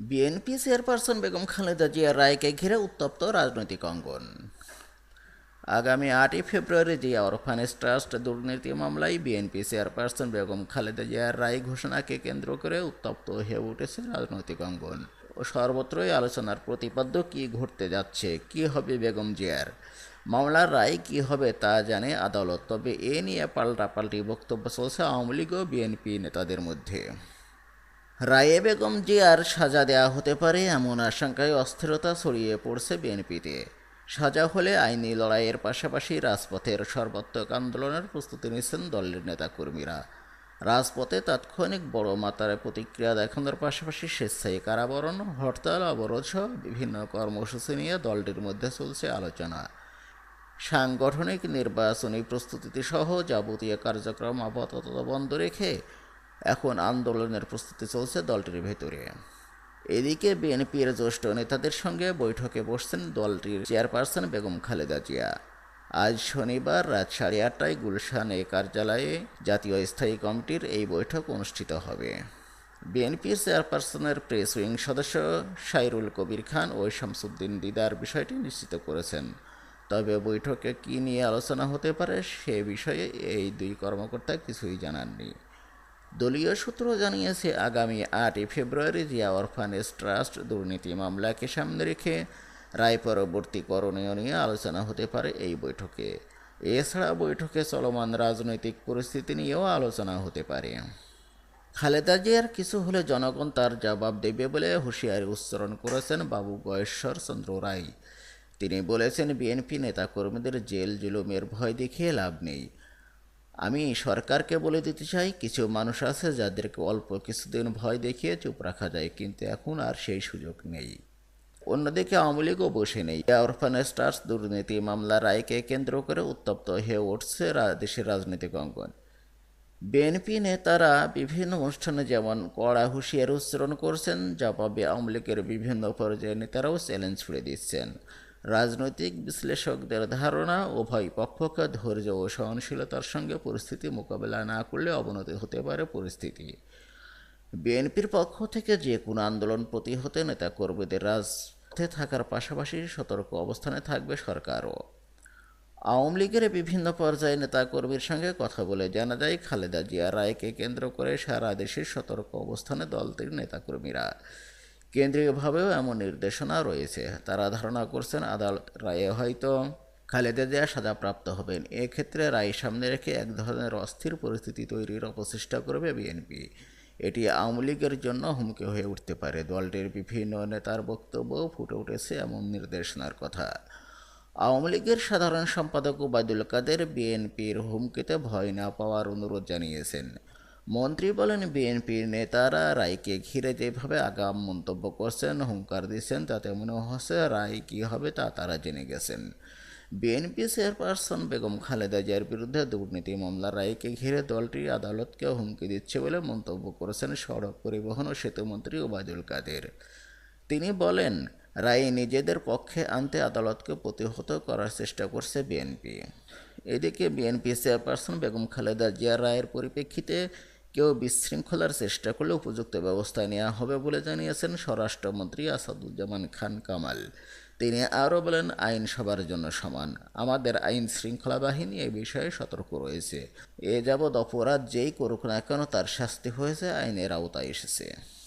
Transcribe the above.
BNP chairperson Begum Khaleda Zia রায়কে ঘিরে উত্তপ্ত রাজনৈতিক অঙ্গন আগামী আটই ফেব্রুয়ারি জিয়া অরফানেজ ট্রাস্ট দুর্নীতি মামলায় বিএনপি চেয়ারপারসন বেগম খালেদা জিয়ার রায় ঘোষণাকে কেন্দ্র করে উত্তপ্ত হয়ে উঠেছে রাজনৈতিক অঙ্গন ও সর্বত্রই আলোচনার প্রতিপাদ্য কী ঘটতে যাচ্ছে কী হবে বেগম জিয়ার মামলার রায় কী হবে তা জানে আদালত তবে এ নিয়ে পাল্টাপাল্টি বক্তব্য চলছে আওয়ামী লীগ ও বিএনপি নেতাদের মধ্যে রায়ে বেগম জিয়ার সাজা দেয়া হতে পারে এমন আশঙ্কায় অস্থিরতা ছড়িয়ে পড়ছে বিএনপিতে। সাজা হলে আইনি লড়াইয়ের পাশাপাশি রাজপথের সর্বাত্মক আন্দোলনের প্রস্তুতি নিচ্ছেন দলের নেতাকর্মীরা। রাজপথে তাৎক্ষণিক বড় মাত্রায় প্রতিক্রিয়া দেখানোর পাশাপাশি স্বেচ্ছায়ী কারাবরণ, হরতাল, অবরোধ সহ বিভিন্ন কর্মসূচি নিয়ে দলটির মধ্যে চলছে আলোচনা। সাংগঠনিক নির্বাচনী প্রস্তুতি সহ যাবতীয় কার্যক্রম আপাতত বন্ধ রেখে এখন আন্দোলনের প্রস্তুতি চলছে দলটির ভেতরে। এদিকে বিএনপির জ্যেষ্ঠ নেতাদের সঙ্গে বৈঠকে বসছেন দলটির চেয়ারপারসন বেগম খালেদা জিয়া। আজ শনিবার রাত সাড়ে আটটায় গুলশানে কার্যালয়ে জাতীয় স্থায়ী কমিটির এই বৈঠক অনুষ্ঠিত হবে। বিএনপির চেয়ারপারসনের প্রেস উইং সদস্য সাইরুল কবির খান ও শামসুদ্দিন দিদার বিষয়টি নিশ্চিত করেছেন। তবে বৈঠকে কী নিয়ে আলোচনা হতে পারে সে বিষয়ে এই দুই কর্মকর্তা কিছুই জানাননি। দলীয় সূত্র জানিয়েছে, আগামী আটই ফেব্রুয়ারি জিয়া অরফানেজ ট্রাস্ট দুর্নীতি মামলাকে সামনে রেখে রায় পরবর্তী করণীয় নিয়ে আলোচনা হতে পারে এই বৈঠকে। এছাড়া বৈঠকে চলমান রাজনৈতিক পরিস্থিতি নিয়েও আলোচনা হতে পারে। খালেদা জিয়ার কিছু হলে জনগণ তার জবাব দেবে বলে হুঁশিয়ারি উচ্চারণ করেছেন বাবু গয়েশ্বর চন্দ্র রায়। তিনি বলেছেন, বিএনপি নেতাকর্মীদের জেল জুলুমের ভয় দেখিয়ে লাভ নেই। আমি সরকারকে বলে দিতে চাই, কিছু মানুষ আছে যাদেরকে অল্প কিছুদিন ভয় দেখিয়ে চুপ রাখা যায়, কিন্তু এখন আর সেই সুযোগ নেই। অন্যদিকে আওয়ামী লীগও বসে নেই। অরফানেজ ট্রাস্ট দুর্নীতি মামলা রায়কে কেন্দ্র করে উত্তপ্ত হয়ে উঠছে দেশের রাজনৈতিক অঙ্গন। বিএনপি নেতারা বিভিন্ন অনুষ্ঠানে যেমন কড়া হুঁশিয়ারি উচ্চারণ করছেন জবাবে আওয়ামী লীগের বিভিন্ন পর্যায়ের নেতারাও চ্যালেঞ্জ ছুড়ে দিচ্ছেন। রাজনৈতিক বিশ্লেষকদের ধারণা, উভয় পক্ষকে ধৈর্য ও সহনশীলতার সঙ্গে পরিস্থিতি মোকাবেলা না করলে অবনতি হতে পারে পরিস্থিতি। বিএনপির পক্ষ থেকে যে কোনো আন্দোলন প্রতিহতে নেতাকর্মীদের রাজপথে থাকার পাশাপাশি সতর্ক অবস্থানে থাকবে সরকারও। আওয়ামী লীগের বিভিন্ন পর্যায়ে নেতাকর্মীর সঙ্গে কথা বলে জানা যায়, খালেদা জিয়া রায়কে কেন্দ্র করে সারা দেশের সতর্ক অবস্থানে দলটির নেতাকর্মীরা কেন্দ্রীয়ভাবেও এমন নির্দেশনা রয়েছে। তারা ধারণা করছেন আদালত রায়ে হয়তো খালেদা জিয়া সাজাপ্রাপ্ত হবেন। এক্ষেত্রে রায় সামনে রেখে এক ধরনের অস্থির পরিস্থিতি তৈরির অপচেষ্টা করবে বিএনপি। এটি আওয়ামী লীগের জন্য হুমকি হয়ে উঠতে পারে। দলটির বিভিন্ন নেতার বক্তব্যও ফুটে উঠেছে এমন নির্দেশনার কথা। আওয়ামী লীগের সাধারণ সম্পাদক ওবায়দুল কাদের বিএনপির হুমকিতে ভয় না পাওয়ার অনুরোধ জানিয়েছেন। মন্ত্রী বলেন, বিএনপির নেতারা রায়কে ঘিরে যেভাবে আগাম মন্তব্য করছেন, হুঙ্কার দিচ্ছেন তাতে মনে হচ্ছে, রায় কী হবে তা তারা জেনে গেছেন। বিএনপি চেয়ারপারসন বেগম খালেদা জিয়ার বিরুদ্ধে দুর্নীতি মামলা রায়কে ঘিরে দলটি আদালতকে হুমকি দিচ্ছে বলে মন্তব্য করেছেন সড়ক পরিবহন ও সেতুমন্ত্রী ওবায়দুল কাদের। তিনি বলেন, রায় নিজেদের পক্ষে আনতে আদালতকে প্রতিহত করার চেষ্টা করছে বিএনপি। এদিকে বিএনপি চেয়ারপারসন বেগম খালেদা জিয়া রায়ের পরিপ্রেক্ষিতে কেউ বিশৃঙ্খলার চেষ্টা করলে উপযুক্ত ব্যবস্থা নেওয়া হবে বলে জানিয়েছেন স্বরাষ্ট্রমন্ত্রী আসাদুজ্জামান খান কামাল। তিনি আরও বলেন, আইন সবার জন্য সমান। আমাদের আইন শৃঙ্খলা বাহিনী এ বিষয়ে সতর্ক রয়েছে। এ যাবৎ অপরাধ যেই করুক না কেন তার শাস্তি হয়েছে, আইনের আওতায় এসেছে।